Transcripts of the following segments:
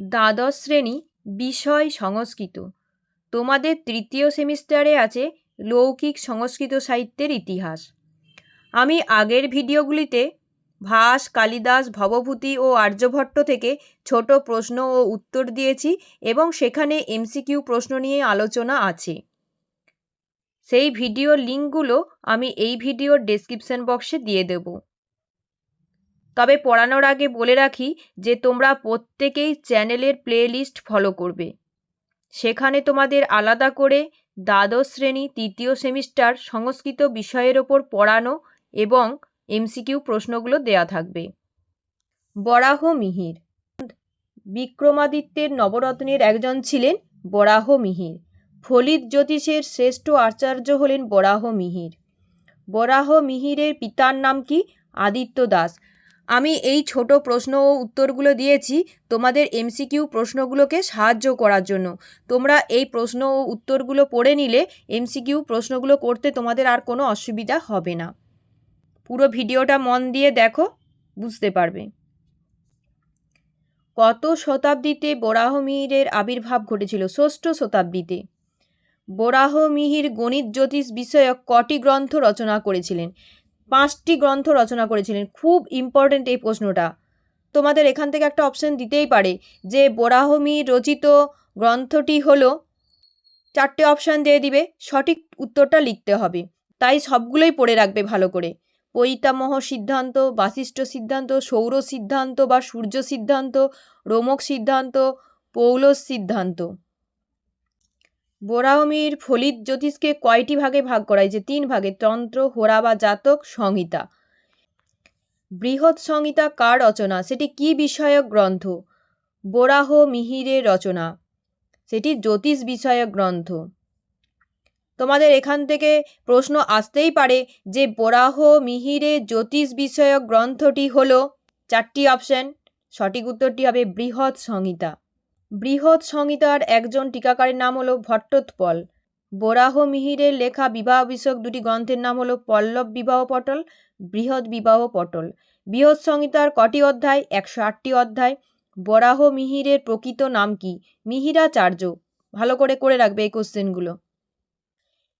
দ্বাদশ শ্রেণি, বিষয় সংস্কৃত। তোমাদের তৃতীয় সেমিস্টারে আছে লৌকিক সংস্কৃত সাহিত্যের ইতিহাস। আমি আগের ভিডিওগুলিতে ভাস, কালিদাস, ভবভূতি ও আর্যভট্ট থেকে ছোট প্রশ্ন ও উত্তর দিয়েছি এবং সেখানে এমসিকিউ প্রশ্ন নিয়ে আলোচনা আছে। সেই ভিডিও লিঙ্কগুলো আমি এই ভিডিওর ডেসক্রিপশন বক্সে দিয়ে দেব। তবে পড়ানোর আগে বলে রাখি যে তোমরা প্রত্যেকেই চ্যানেলের প্লেলিস্ট ফলো করবে। সেখানে তোমাদের আলাদা করে দ্বাদশ শ্রেণি, তৃতীয় সেমিস্টার সংস্কৃত বিষয়ের ওপর পড়ানো এবং এমসিকিউ প্রশ্নগুলো দেয়া থাকবে। বরাহ মিহির। বিক্রমাদিত্যের নবরত্নের একজন ছিলেন বরাহ মিহির। ফলিত জ্যোতিষের শ্রেষ্ঠ আচার্য হলেন বরাহ মিহির। বরাহ মিহিরের পিতার নাম কি? আদিত্য দাস। আমি এই ছোট প্রশ্ন ও উত্তরগুলো দিয়েছি তোমাদের এমসিকিউ প্রশ্নগুলোকে সাহায্য করার জন্য। তোমরা এই প্রশ্ন ও উত্তরগুলো পড়ে নিলে এমসিকিউ প্রশ্নগুলো করতে তোমাদের আর কোনো অসুবিধা হবে না। পুরো ভিডিওটা মন দিয়ে দেখো, বুঝতে পারবে। কত শতাব্দীতে বরাহমিহিরের আবির্ভাব ঘটেছিল? ষষ্ঠ শতাব্দীতে। বরাহমিহির গণিত জ্যোতিষ বিষয়ক কটি গ্রন্থ রচনা করেছিলেন? পাঁচটি গ্রন্থ রচনা করেছিলেন। খুব ইম্পর্ট্যান্ট এই প্রশ্নটা। তোমাদের এখান থেকে একটা অপশন দিতেই পারে যে বরাহমিহির রচিত গ্রন্থটি হলো, চারটে অপশান দিয়ে দিবে, সঠিক উত্তরটা লিখতে হবে। তাই সবগুলোই পড়ে রাখবে ভালো করে। পৈতামহ সিদ্ধান্ত বাশিষ্ঠ সিদ্ধান্ত, সৌর সিদ্ধান্ত বা সূর্য সিদ্ধান্ত, রোমক সিদ্ধান্ত, পৌলস সিদ্ধান্ত। বোরাহমির ফলিত জ্যোতিষকে কয়টি ভাগে ভাগ করা হয়েছে? তিন ভাগে, তন্ত্র, হোরা বা জাতক, সংহিতা। বৃহৎ সংহিতা কার রচনা? সেটি কি বিষয়ক গ্রন্থ? বোরাহ মিহিরের রচনা। সেটি জ্যোতিষ বিষয়ক গ্রন্থ। তোমাদের এখান থেকে প্রশ্ন আসতেই পারে যে বোরাহ মিহিরে জ্যোতিষ বিষয়ক গ্রন্থটি হলো চারটি অপশন। সঠিক উত্তরটি হবে বৃহৎ সংহিতা। বৃহৎ সংহিতার একজন টিকাকারের নাম হলো ভট্টোৎপল বরাহ মিহিরের লেখা বিবাহ বিষয়ক দুটি গ্রন্থের নাম হল পল্লব বিবাহ পটল, বৃহৎ বিবাহ পটল। বৃহৎ সংহিতার কটি অধ্যায়? একশো আটটি অধ্যায়। বরাহ মিহিরের প্রকৃত নাম কি? মিহিরাচার্য। ভালো করে করে রাখবে এই কোশ্চেনগুলো।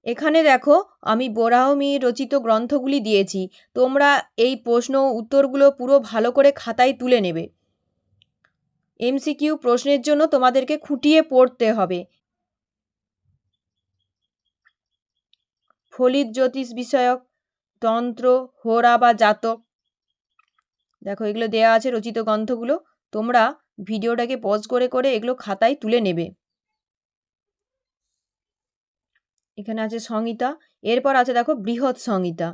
এখানে দেখো, আমি বরাহ মিহির রচিত গ্রন্থগুলি দিয়েছি। তোমরা এই প্রশ্ন উত্তরগুলো পুরো ভালো করে খাতায় তুলে নেবে। এমসিকিউ প্রশ্নের জন্য তোমাদেরকে খুঁটিয়ে পড়তে হবে। ফলিত জ্যোতিষ বিষয়ক, তন্ত্র, হোরা বা জাতক। দেখো, এগুলো দেয়া আছে রচিত গ্রন্থগুলো। তোমরা ভিডিওটাকে পজ করে করে এগুলো খাতায় তুলে নেবে। এখানে আছে সংহিতা। এরপর আছে দেখো বৃহৎ সংহিতা।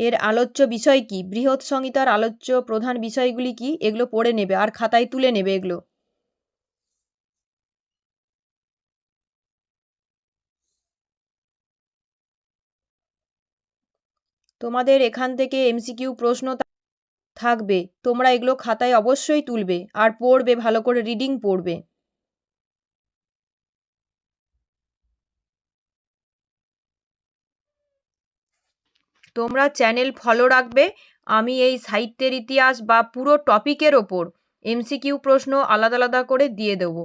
এর আলোচ্য বিষয় কি? বৃহৎ সংহিতার আলোচ্য প্রধান বিষয়গুলি কি? এগুলো পড়ে নেবে আর খাতায় তুলে নেবে এগুলো। তোমাদের এখান থেকে এমসিকিউ প্রশ্ন থাকবে। তোমরা এগুলো খাতায় অবশ্যই তুলবে আর পড়বে, ভালো করে রিডিং পড়বে। তোমরা চ্যানেল ফলো রাখবে। আমি এই সাহিত্যের ইতিহাস বা পুরো টপিকের ওপর এমসিকিউ প্রশ্ন আলাদা আলাদা করে দিয়ে দেবো।